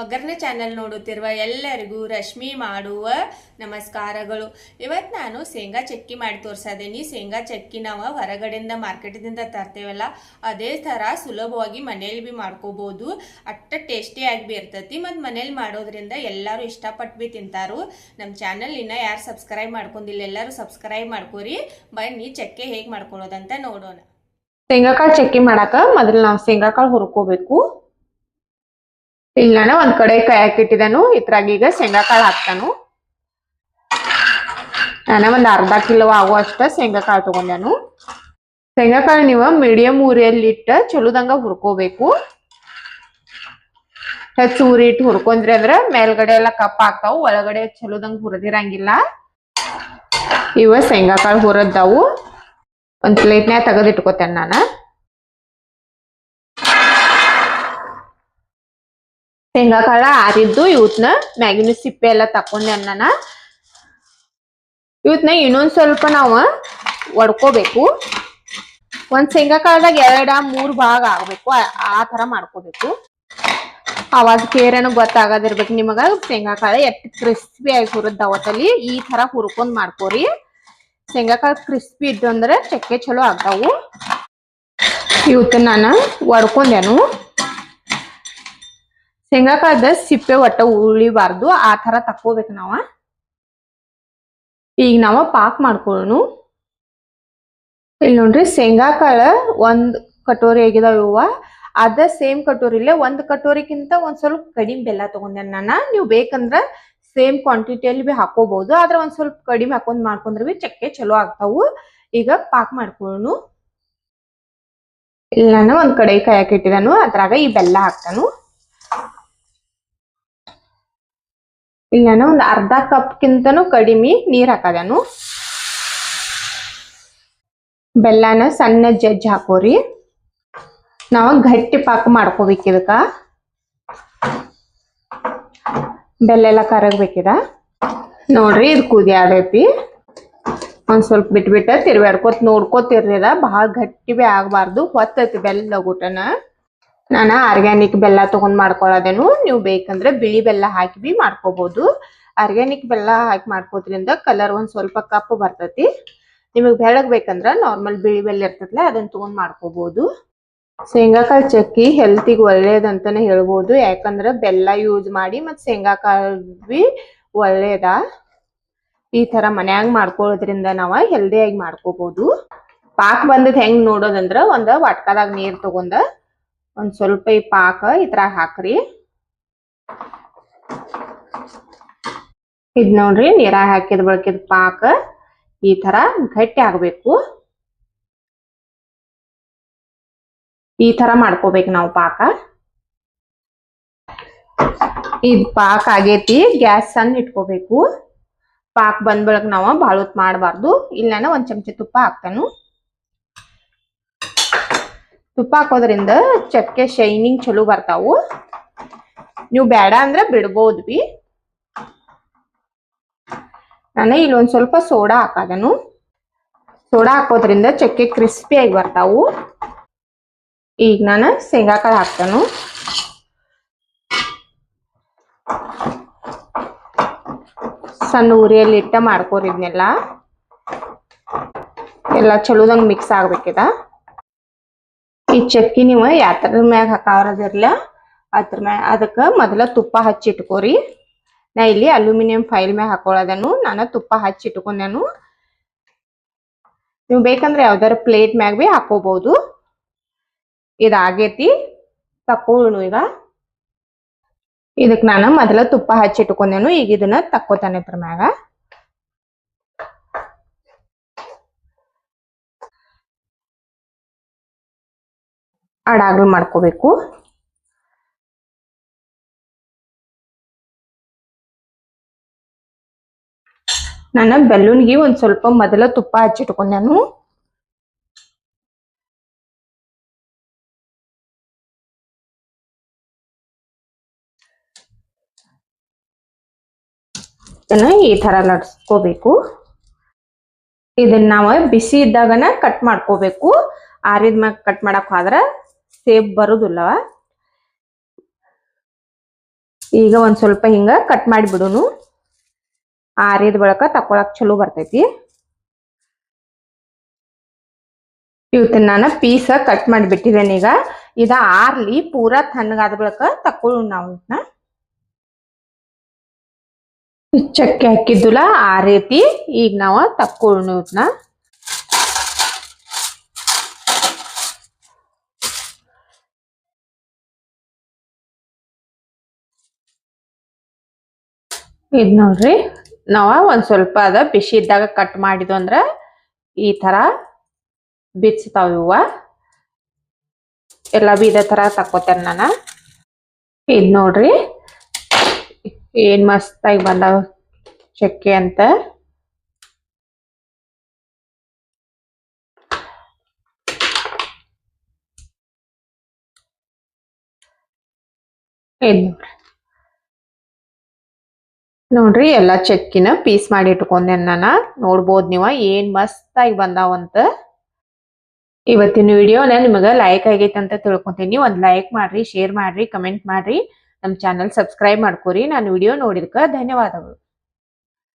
ಒಗ್ಗರಣೆ ಚಾನೆಲ್ ನೋಡುತ್ತಿರುವ ಎಲ್ಲರಿಗೂ ರಶ್ಮಿ ಮಾಡುವ ನಮಸ್ಕಾರಗಳು. ಇವತ್ತು ನಾನು ಶೇಂಗಾ ಚಕ್ಕಿ ಮಾಡಿ ತೋರಿಸಿದ್ದೀನಿ ಶೇಂಗಾ ಚಕ್ಕಿ ನಾವು ಹೊರಗಡೆಯಿಂದ ಮಾರ್ಕೆಟಿಂದ ತರ್ತೇವಲ್ಲ, ಅದೇ ಥರ ಸುಲಭವಾಗಿ ಮನೇಲಿ ಭೀ ಮಾಡ್ಕೋಬೋದು. ಅಟ್ಟ ಟೇಸ್ಟಿಯಾಗಿ ಭೀ ಇರ್ತೈತಿ. ಮತ್ತು ಮನೇಲಿ ಮಾಡೋದ್ರಿಂದ ಎಲ್ಲರೂ ಇಷ್ಟಪಟ್ಟು ಭೀ ತಿಂತಾರು. ನಮ್ಮ ಚಾನಲ್ ಇನ್ನು ಯಾರು ಸಬ್ಸ್ಕ್ರೈಬ್ ಮಾಡ್ಕೊಂಡಿಲ್ಲ, ಎಲ್ಲರೂ ಸಬ್ಸ್ಕ್ರೈಬ್ ಮಾಡ್ಕೋರಿ. ಬನ್ನಿ, ಚಕ್ಕೆ ಹೇಗೆ ಮಾಡ್ಕೊಳ್ಳೋದಂತ ನೋಡೋಣ. ಶೇಂಗಾಕಾಳು ಚಕ್ಕಿ ಮಾಡಾಕ ಮೊದಲು ನಾವು ಶೇಂಗಾಕಾಳು ಹುರ್ಕೋಬೇಕು. ಇಲ್ಲಿ ನಾನು ಒಂದ್ ಕಡೆ ಕೈ ಇಟ್ಟಿದ್ದಾನು ಇದ್ರಾಗ ಈಗ ಶೇಂಗಾಕಾಳು ಹಾಕ್ತಾನು. ನಾನು ಒಂದ್ ಅರ್ಧ ಕಿಲೋ ಆಗುವಷ್ಟ ಶೇಂಗಾಕಾಳು ತಗೊಂಡಾನು. ಶೇಂಗಾಕಾಳು ನೀವು ಮೀಡಿಯಂ ಊರಿಯಲ್ಲಿ ಇಟ್ಟ ಚಲೋದಂಗ ಹುರ್ಕೋಬೇಕು. ಹೆಚ್ಚು ಊರಿ ಇಟ್ಟು ಹುರ್ಕೊಂಡ್ರಿ ಅಂದ್ರ ಮೇಲ್ಗಡೆ ಎಲ್ಲ ಕಪ್ಪ ಹಾಕ್ತಾವು ಒಳಗಡೆ ಚಲೋದಂಗ ಹುರಿದಿರಂಗಿಲ್ಲ. ಇವ ಶೇಂಗಾಕಾಳು ಹುರದ್ದಾವು ಒಂದ್ ಪ್ಲೇಟ್ನ್ಯಾಗ ತೆಗೆದು ಇಟ್ಕೋತೇನೆ ನಾನು ಶೇಂಗಾಕಾಳ ಆರಿದ್ದು ಇವತ್ನ ಮ್ಯಾಗಿನ ಸಿಪ್ಪೆ ಎಲ್ಲ ತಕೊಂಡೆ ನಾನು ಇವತ್ನ ಇನ್ನೊಂದ್ ಸ್ವಲ್ಪ ನಾವು ಒಡ್ಕೋಬೇಕು. ಒಂದ್ ಶೇಂಗಾಕಾಳದಾಗ ಎರಡ, ಮೂರ್ ಭಾಗ ಆಗ್ಬೇಕು. ಆ- ತರ ಮಾಡ್ಕೋಬೇಕು. ಅವಾಗ ಕೇರೇನು ಗೊತ್ತಾಗದಿರ್ಬೇಕು ನಿಮಗ. ಶೇಂಗಾಕಾಳ ಎಷ್ಟು ಕ್ರಿಸ್ಪಿ ಆಗಿ ಹುರಿದ್ ಅವತ್ತಲ್ಲಿ ಈ ತರ ಹುರ್ಕೊಂಡ್ ಮಾಡ್ಕೋರಿ. ಶೇಂಗಾಕಾಳು ಕ್ರಿಸ್ಪಿ ಇದ್ದು ಅಂದ್ರೆ ಚಕ್ಕೆ ಚಲೋ ಆಗ್ತಾವು. ಇವತ್ತ ನಾನು ಒಡ್ಕೊಂಡೆನು. ಶೇಂಗಾಕಾಳದ ಸಿಪ್ಪೆ ಒಟ್ಟ ಉಳಿಬಾರ್ದು. ಆ ತರ ತಕ್ಕೋಬೇಕು ನಾವ. ಈಗ ನಾವ ಪಾಕ್ ಮಾಡ್ಕೊಳ್ಳೋಣ ಇಲ್ಲಿ ನೋಡ್ರಿ ಶೇಂಗಾಕಾಳ ಒಂದ್ ಕಟೋರಿ ಆಗಿದಾವ ಅದ ಸೇಮ್ ಕಟೋರಿಲೆ ಒಂದ್ ಕಟೋರಿಗಿಂತ ಒಂದ್ ಸ್ವಲ್ಪ ಕಡಿಮೆ ಬೆಲ್ಲ ತಗೊಂಡೆ ನಾನು. ನೀವು ಬೇಕಂದ್ರ ಸೇಮ್ ಕ್ವಾಂಟಿಟಿಯಲ್ಲಿ ಭೀ ಹಾಕೋಬಹುದು. ಆದ್ರೆ ಒಂದ್ ಸ್ವಲ್ಪ ಕಡಿಮೆ ಹಾಕೊಂಡ್ ಮಾಡ್ಕೊಂಡ್ರೆ ಭೀ ಚಕ್ಕೆ ಚಲೋ ಆಗ್ತಾವು. ಈಗ ಪಾಕ್ ಮಾಡ್ಕೊಳ್ಳೋಣ ಇಲ್ಲಿ ನಾನು ಒಂದ್ ಕಡೆ ಕಾಯಕ್ಕೆ ಇಟ್ಟಿದಾನು. ಅದ್ರಾಗ ಈ ಬೆಲ್ಲ ಹಾಕ್ತಾನು. ಇಲ್ಲಿ ನಾನು ಒಂದು ಅರ್ಧ ಕಪ್ಗಿಂತನೂ ಕಡಿಮೆ ನೀರು ಹಾಕದನು? ಬೆಲ್ಲನ ಸಣ್ಣ ಜಜ್ಜ್ ಹಾಕೋರಿ. ನಾವು ಗಟ್ಟಿ ಪಾಕ ಮಾಡ್ಕೋಬೇಕು ಇದಕ್ಕ. ಬೆಲ್ಲ ಎಲ್ಲ ಕರಗ್ಬೇಕಿದ ನೋಡ್ರಿ ಇದು ಕುದಿ ಆಗೈತಿ ಒಂದ್ ಸ್ವಲ್ಪ ಬಿಟ್ಬಿಟ್ಟ ತಿರ್ವಾಡ್ಕೋತ ನೋಡ್ಕೋತಿರ್ರಿ ಬಹಳ ಗಟ್ಟಿ ಬಿ ಆಗ್ಬಾರ್ದು, ಹೊತ್ತೈತಿ ಬೆಲ್ಲ ಊಟನ. ನಾನು ಆರ್ಗ್ಯಾನಿಕ್ ಬೆಲ್ಲ ತಗೊಂಡ್ ಮಾಡ್ಕೊಳ್ಳೋದೇನು ನೀವು ಬೇಕಂದ್ರೆ ಬಿಳಿ ಬೆಲ್ಲ ಹಾಕಿ ಬಿ ಮಾಡ್ಕೋಬಹುದು ಆರ್ಗ್ಯಾನಿಕ್ ಬೆಲ್ಲ ಹಾಕಿ ಮಾಡ್ಕೋದ್ರಿಂದ ಕಲರ್ ಒಂದ್ ಸ್ವಲ್ಪ ಕಪ್ಪು ಬರ್ತೈತಿ. ನಿಮಗೆ ಬೆಳಗ್ ಬೇಕಂದ್ರ ನಾರ್ಮಲ್ ಬಿಳಿ ಬೆಲ್ಲ ಇರ್ತೈತಲ್ಲ ಅದನ್ನ ತಗೊಂಡ್ ಮಾಡ್ಕೋಬಹುದು ಶೇಂಗಾಕಾಳು ಚಕ್ಕಿ ಹೆಲ್ತಿಗೆ ಒಳ್ಳೇದಂತಾನೆ ಹೇಳ್ಬೋದು. ಯಾಕಂದ್ರ ಬೆಲ್ಲ ಯೂಸ್ ಮಾಡಿ ಮತ್ ಶೇಂಗಾಕಾಳು ಬಿ ಒಳ್ಳೇದ. ಈ ತರ ಮನ್ಯಾಗ ಮಾಡ್ಕೊಳ್ಳೋದ್ರಿಂದ ನಾವು ಹೆಲ್ದಿಯಾಗಿ ಮಾಡ್ಕೋಬಹುದು ಪಾಕ್ ಬಂದದ್ ಹೆಂಗ್ ನೋಡೋದಂದ್ರ ಒಂದ್ ವಾಟ್ಕಾದಾಗ ನೀರ್ ತಗೊಂಡ ಒಂದ್ ಸ್ವಲ್ಪ ಈ ಪಾಕ ಇದ್ರಾಗ ಹಾಕ್ರಿ. ಇದ್ ನೋಡ್ರಿ ನೀರಾಗ ಹಾಕಿದ ಬಳಕಿದ ಪಾಕ ಈ ತರ ಗಟ್ಟಿ ಆಗ್ಬೇಕು. ಈ ತರ ಮಾಡ್ಕೋಬೇಕು ನಾವು ಪಾಕ. ಇದ್ ಪಾಕ್ ಆಗೇತಿ, ಗ್ಯಾಸ್ ಸಣ್ಣ ಇಟ್ಕೋಬೇಕು. ಪಾಕ್ ಬಂದ್ ಬಳಕ ನಾವ ಭಾಳ ಹೊತ್ ಮಾಡಬಾರ್ದು ಇಲ್ಲಿ ಒಂದ್ ಚಮಚ ತುಪ್ಪ ಹಾಕ್ತಾನು. ತುಪ್ಪ ಹಾಕೋದ್ರಿಂದ ಚಕ್ಕೆ ಶೈನಿಂಗ್ ಚಲೋ ಬರ್ತಾವು. ನೀವು ಬೇಡ ಅಂದ್ರೆ ಬಿಡ್ಬೋದು ಬಿ. ನಾನು ಇಲ್ಲೊಂದು ಸ್ವಲ್ಪ ಸೋಡಾ ಹಾಕದನು. ಸೋಡಾ ಹಾಕೋದ್ರಿಂದ ಚಕ್ಕೆ ಕ್ರಿಸ್ಪಿ ಆಗಿ ಬರ್ತಾವು. ಈಗ ನಾನು ಶೇಂಗಾಕಾಳು ಹಾಕ್ತಾನು. ಸಣ್ಣ ಉರಿಯಲ್ಲಿ ಇಟ್ಟ ಮಾಡ್ಕೋರಿದ್ನೆಲ್ಲ ಎಲ್ಲ ಚಲೋದಂಗೆ ಮಿಕ್ಸ್ ಆಗ್ಬೇಕಿದ. ಈ ಚಕ್ಕಿ ನೀವು ಯಾತ್ರ ಮ್ಯಾಗ ಹಾಕಾರದಿರ್ಲ ಅದ್ರ ಮ್ಯಾಗ ಅದಕ್ಕ ಮೊದಲ ತುಪ್ಪ ಹಚ್ಚಿ ಇಟ್ಕೋರಿ. ನಾ ಇಲ್ಲಿ ಅಲ್ಯೂಮಿನಿಯಂ ಫೈಲ್ ಮ್ಯಾಗ ಹಾಕೊಳ್ಳೋದನು ನಾನು ತುಪ್ಪ ಹಚ್ಚಿ ಇಟ್ಕೊಂಡೆನು. ನೀವು ಬೇಕಂದ್ರೆ ಯಾವ್ದಾರ ಪ್ಲೇಟ್ ಮ್ಯಾಗ ಬಿ ಹಾಕೋಬಹುದು ಇದಾಗೈತಿ ತಕೊಳ್ಳು ಈಗ. ಇದಕ್ಕೆ ನಾನು ಮೊದಲ ತುಪ್ಪ ಹಚ್ಚಿ ಇಟ್ಕೊಂಡೆನು, ಈಗ ಇದನ್ನ ತಕ್ಕೋತಾನೆ ಇದ್ರ ಮ್ಯಾಗ. ಅಡಾಗ್ಲು ಮಾಡ್ಕೋಬೇಕು. ನಾನು ಬೆಲ್ಲೂನ್ಗೆ ಒಂದ್ ಸ್ವಲ್ಪ ಮೊದಲ ತುಪ್ಪ ಹಚ್ಚಿಟ್ಕೊಂಡೆನು ಇದನ್ನ ಈ ತರ ಲಟ್ಸ್ಕೋಬೇಕು. ಇದನ್ನ ನಾವು ಬಿಸಿ ಇದ್ದಾಗನ ಕಟ್ ಮಾಡ್ಕೋಬೇಕು. ಆರಿದ ಮ್ಯಾಗ ಕಟ್ ಮಾಡಕ್ ಹೋದ್ರ ಸೇಫ್ ಬರೋದಿಲ್ಲ. ಈಗ ಒಂದ್ ಸ್ವಲ್ಪ ಹಿಂಗ ಕಟ್ ಮಾಡಿ ಬಿಡುನು. ಆರಿದ ಬಳಕ ತಕೊಳಕ್ ಚಲೋ ಬರ್ತೈತಿ. ಇವತ್ತಿನ ನಾನು ಪೀಸ ಕಟ್ ಮಾಡಿಬಿಟ್ಟಿದ್ದೇನೆ ಈಗ. ಇದ ಆರ್ಲಿ ಪೂರಾ ತಣ್ಣಗಾದ ಬಳಕ ತಕೊಳ್ಳು ನಾವು ಚಕ್ಕೆ ಹಾಕಿದ್ದುಲ ರೀತಿ ಈಗ ನಾವ ತಕ್ಕೊಳ್ಳು ಇದ್ ನೋಡ್ರಿ. ನಾವು ಒಂದು ಸ್ವಲ್ಪ ಅದ ಬಿಸಿ ಇದ್ದಾಗ ಕಟ್ ಮಾಡಿದ್ವು ಅಂದ್ರೆ ಈ ತರ ಬಿಚ್ತಾವ ಇವ ಎಲ್ಲ ಬಿ ಇದೇ ತರ ತಕ್ಕೋತೇನೆ ನಾನು. ಇದ್ ನೋಡ್ರಿ. ಏನ್ ಮಸ್ತಾಗಿ ಬಂದಾವ ಚಕ್ಕೆ ಅಂತ. ಇದು ನೋಡ್ರಿ. ನೋಡ್ರಿ ಎಲ್ಲಾ ಚಕ್ಕಿನ ಪೀಸ್ ಮಾಡಿ ಇಟ್ಕೊಂಡೆ ನಾನ. ನೋಡ್ಬೋದು ನೀವ ಏನ್ ಮಸ್ತಾಗಿ ಬಂದಾವಂತ ಇವತ್ತಿನ ವಿಡಿಯೋನ ನಿಮಗ ಲೈಕ್ ಆಗೈತೆ ಅಂತ ತಿಳ್ಕೊಂತೀನಿ. ಒಂದ್ ಲೈಕ್ ಮಾಡ್ರಿ ಶೇರ್ ಮಾಡ್ರಿ ಕಮೆಂಟ್ ಮಾಡ್ರಿ. ನಮ್ ಚಾನಲ್ ಸಬ್ಸ್ಕ್ರೈಬ್ ಮಾಡ್ಕೊರಿ. ನಾನು ವಿಡಿಯೋ ನೋಡಿದ್ಕ ಧನ್ಯವಾದಗಳು.